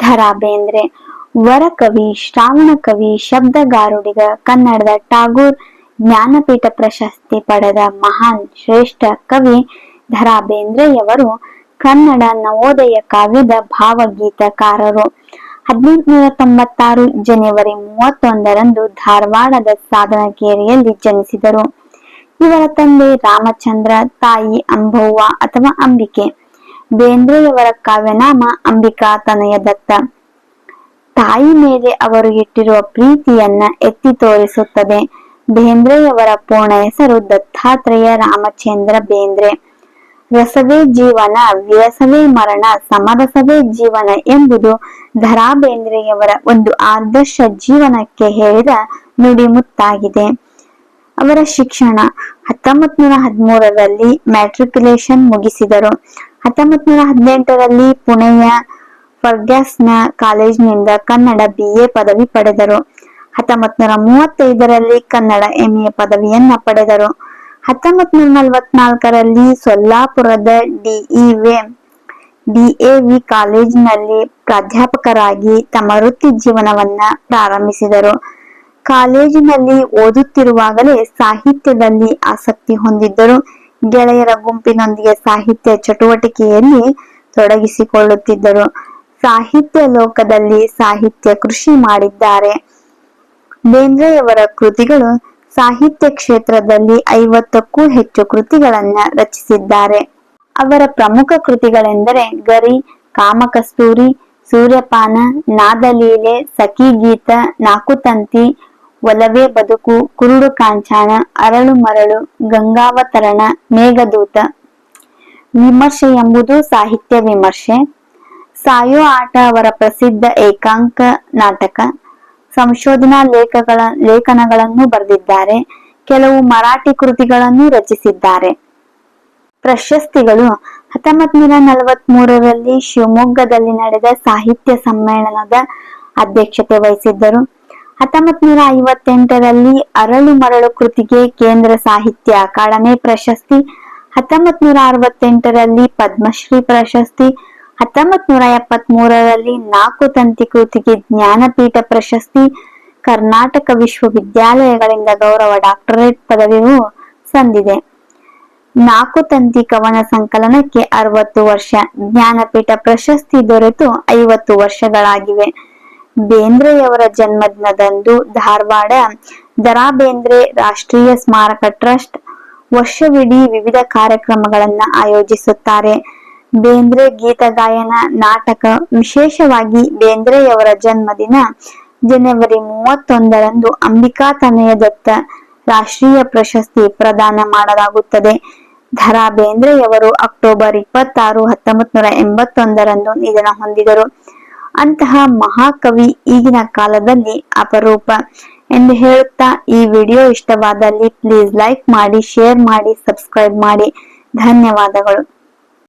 ಧರಾ ಬೇಂದ್ರೆ ವರಕವಿ ಶ್ರಾವಣ ಕವಿ, ಶಬ್ದಗಾರುಡಿಗ, ಕನ್ನಡದ ಟಾಗೂರ್ ಜ್ಞಾನಪೀಠ ಪ್ರಶಸ್ತಿ ಪಡೆದ ಮಹಾನ್ ಶ್ರೇಷ್ಠ ಕವಿ ಧರಾ ಬೇಂದ್ರೆಯವರು ಕನ್ನಡ ನವೋದಯ ಕಾವ್ಯದ ಭಾವಗೀತಕಾರರು. ಹದಿನೆಂಟುನೂರ ತೊಂಬತ್ತಾರು ಜನವರಿ ಮೂವತ್ತೊಂದರಂದು ಧಾರವಾಡದ ಸಾಧನಕೇರಿಯಲ್ಲಿ ಜನಿಸಿದರು. ಇವರ ತಂದೆ ರಾಮಚಂದ್ರ, ತಾಯಿ ಅಂಬವ್ವ ಅಥವಾ ಅಂಬಿಕೆ. ಬೇಂದ್ರೆಯವರ ಕಾವ್ಯನಾಮ ಅಂಬಿಕಾ ತನಯ ದತ್ತ. ತಾಯಿ ಮೇಲೆ ಅವರು ಇಟ್ಟಿರುವ ಪ್ರೀತಿಯನ್ನ ಎತ್ತಿ ತೋರಿಸುತ್ತದೆ. ಬೇಂದ್ರೆಯವರ ಪೂರ್ಣ ಹೆಸರು ದತ್ತಾತ್ರೇಯ ರಾಮಚಂದ್ರ ಬೇಂದ್ರೆ. ರಸವೇ ಜೀವನ, ವಿರಸವೇ ಮರಣ, ಸಮರಸವೇ ಜೀವನ ಎಂಬುದು ಧರಾ ಬೇಂದ್ರೆಯವರ ಒಂದು ಆದರ್ಶ ಜೀವನಕ್ಕೆ ಹೇಳಿದ ನುಡಿಮುತ್ತಾಗಿದೆ. ಅವರ ಶಿಕ್ಷಣ ಹತ್ತೊಂಬತ್ ನೂರ ಹದಿಮೂರರಲ್ಲಿ ಮ್ಯಾಟ್ರಿಕ್ಯುಲೇಷನ್ ಮುಗಿಸಿದರು. ಹತ್ತೊಂಬತ್ ನೂರ ಹದಿನೆಂಟರಲ್ಲಿ ಪುಣೆಯ ಫರ್ಗ್ಯಾಸ್ನ ಕಾಲೇಜಿನಿಂದ ಕನ್ನಡ ಬಿಎ ಪದವಿ ಪಡೆದರು. ಹತ್ತೊಂಬತ್ ನೂರ ಮೂವತ್ತೈದರಲ್ಲಿ ಕನ್ನಡ ಎಂಎ ಪದವಿಯನ್ನ ಪಡೆದರು. ಹತ್ತೊಂಬತ್ ನೂರ ನಲವತ್ನಾಲ್ಕರಲ್ಲಿ ಸೊಲ್ಲಾಪುರದ ಡಿಇವೆ, ಡಿಎವಿ ಕಾಲೇಜಿನಲ್ಲಿ ಪ್ರಾಧ್ಯಾಪಕರಾಗಿ ತಮ್ಮ ವೃತ್ತಿ ಜೀವನವನ್ನ ಪ್ರಾರಂಭಿಸಿದರು. ಕಾಲೇಜಿನಲ್ಲಿ ಓದುತ್ತಿರುವಾಗಲೇ ಸಾಹಿತ್ಯದಲ್ಲಿ ಆಸಕ್ತಿ ಹೊಂದಿದ್ದರು. ಗೆಳೆಯರ ಗುಂಪಿನೊಂದಿಗೆ ಸಾಹಿತ್ಯ ಚಟುವಟಿಕೆಯಲ್ಲಿ ತೊಡಗಿಸಿಕೊಳ್ಳುತ್ತಿದ್ದರು. ಸಾಹಿತ್ಯ ಲೋಕದಲ್ಲಿ ಸಾಹಿತ್ಯ ಕೃಷಿ ಮಾಡಿದ್ದಾರೆ. ಬೇಂದ್ರೆಯವರ ಕೃತಿಗಳು ಸಾಹಿತ್ಯ ಕ್ಷೇತ್ರದಲ್ಲಿ ಐವತ್ತಕ್ಕೂ ಹೆಚ್ಚು ಕೃತಿಗಳನ್ನ ರಚಿಸಿದ್ದಾರೆ. ಅವರ ಪ್ರಮುಖ ಕೃತಿಗಳೆಂದರೆ ಗರಿ, ಕಾಮಕಸ್ತೂರಿ, ಸೂರ್ಯಪಾನ, ನಾದಲೀಲೆ ಸಖಿ ಗೀತ ನಾಕುತಂತಿ ಒಲವೇ ಬದುಕು, ಕುರುಡು ಕಾಂಚಾಣ ಅರಳು ಮರಳು, ಗಂಗಾವತರಣ, ಮೇಘದೂತ. ವಿಮರ್ಶೆ ಎಂಬುದು ಸಾಹಿತ್ಯ ವಿಮರ್ಶೆ. ಸಾಯೋ ಆಟ ಅವರ ಪ್ರಸಿದ್ಧ ಏಕಾಂಕ ನಾಟಕ. ಸಂಶೋಧನಾ ಲೇಖಗಳ, ಲೇಖನಗಳನ್ನು ಬರೆದಿದ್ದಾರೆ. ಕೆಲವು ಮರಾಠಿ ಕೃತಿಗಳನ್ನು ರಚಿಸಿದ್ದಾರೆ. ಪ್ರಶಸ್ತಿಗಳು ಹತ್ತೊಂಬತ್ ನೂರ ನಲವತ್ ಮೂರರಲ್ಲಿ ಶಿವಮೊಗ್ಗದಲ್ಲಿ ನಡೆದ ಸಾಹಿತ್ಯ ಸಮ್ಮೇಳನದ ಅಧ್ಯಕ್ಷತೆ ವಹಿಸಿದ್ದರು. ಹತ್ತೊಂಬತ್ ನೂರ ಐವತ್ತೆಂಟರಲ್ಲಿ ಅರಳು ಮರಳು ಕೃತಿಗೆ ಕೇಂದ್ರ ಸಾಹಿತ್ಯ ಅಕಾಡೆಮಿ ಪ್ರಶಸ್ತಿ ಹತ್ತೊಂಬತ್ ನೂರ ಅರವತ್ತೆಂಟರಲ್ಲಿ ಪದ್ಮಶ್ರೀ ಪ್ರಶಸ್ತಿ ಹತ್ತೊಂಬತ್ ನೂರ ಎಪ್ಪತ್ತ್ ಮೂರರಲ್ಲಿ ನಾಲ್ಕು ತಂತಿ ಕೃತಿಗೆ ಜ್ಞಾನಪೀಠ ಪ್ರಶಸ್ತಿ, ಕರ್ನಾಟಕ ವಿಶ್ವವಿದ್ಯಾಲಯಗಳಿಂದ ಗೌರವ ಡಾಕ್ಟರೇಟ್ ಪದವಿಯೂ ಸಂದಿದೆ. ನಾಲ್ಕು ತಂತಿ ಕವನ ಸಂಕಲನಕ್ಕೆ ಅರವತ್ತು ವರ್ಷ, ಜ್ಞಾನಪೀಠ ಪ್ರಶಸ್ತಿ ದೊರೆತು ಐವತ್ತು ವರ್ಷಗಳಾಗಿವೆ. ಬೇಂದ್ರೆಯವರ ಜನ್ಮದಿನದಂದು ಧಾರವಾಡ ದರಾ ಬೇಂದ್ರೆ ರಾಷ್ಟ್ರೀಯ ಸ್ಮಾರಕ ಟ್ರಸ್ಟ್ ವರ್ಷವಿಡೀ ವಿವಿಧ ಕಾರ್ಯಕ್ರಮಗಳನ್ನ ಆಯೋಜಿಸುತ್ತಾರೆ. ಬೇಂದ್ರೆ ಗೀತ ಗಾಯನ ನಾಟಕ, ವಿಶೇಷವಾಗಿ ಬೇಂದ್ರೆಯವರ ಜನ್ಮದಿನ ಜನವರಿ ಮೂವತ್ತೊಂದರಂದು ಅಂಬಿಕಾ ತನಯ ದತ್ತ ರಾಷ್ಟ್ರೀಯ ಪ್ರಶಸ್ತಿ ಪ್ರದಾನ ಮಾಡಲಾಗುತ್ತದೆ. ಧರಾ ಬೇಂದ್ರೆಯವರು ಅಕ್ಟೋಬರ್ ಇಪ್ಪತ್ತಾರು ಹತ್ತೊಂಬತ್ ನೂರ ಎಂಬತ್ತೊಂದರಂದು ನಿಧನ ಹೊಂದಿದರು. ಅಂತಹ ಮಹಾಕವಿ ಈಗಿನ ಕಾಲದಲ್ಲಿ ಅಪರೂಪ ಎಂದು ಹೇಳುತ್ತಾ ಈ ವಿಡಿಯೋ ಇಷ್ಟವಾದಲ್ಲಿ ಪ್ಲೀಸ್ ಲೈಕ್ ಮಾಡಿ ಶೇರ್ ಮಾಡಿ ಸಬ್ಸ್ಕ್ರೈಬ್ ಮಾಡಿ. ಧನ್ಯವಾದಗಳು.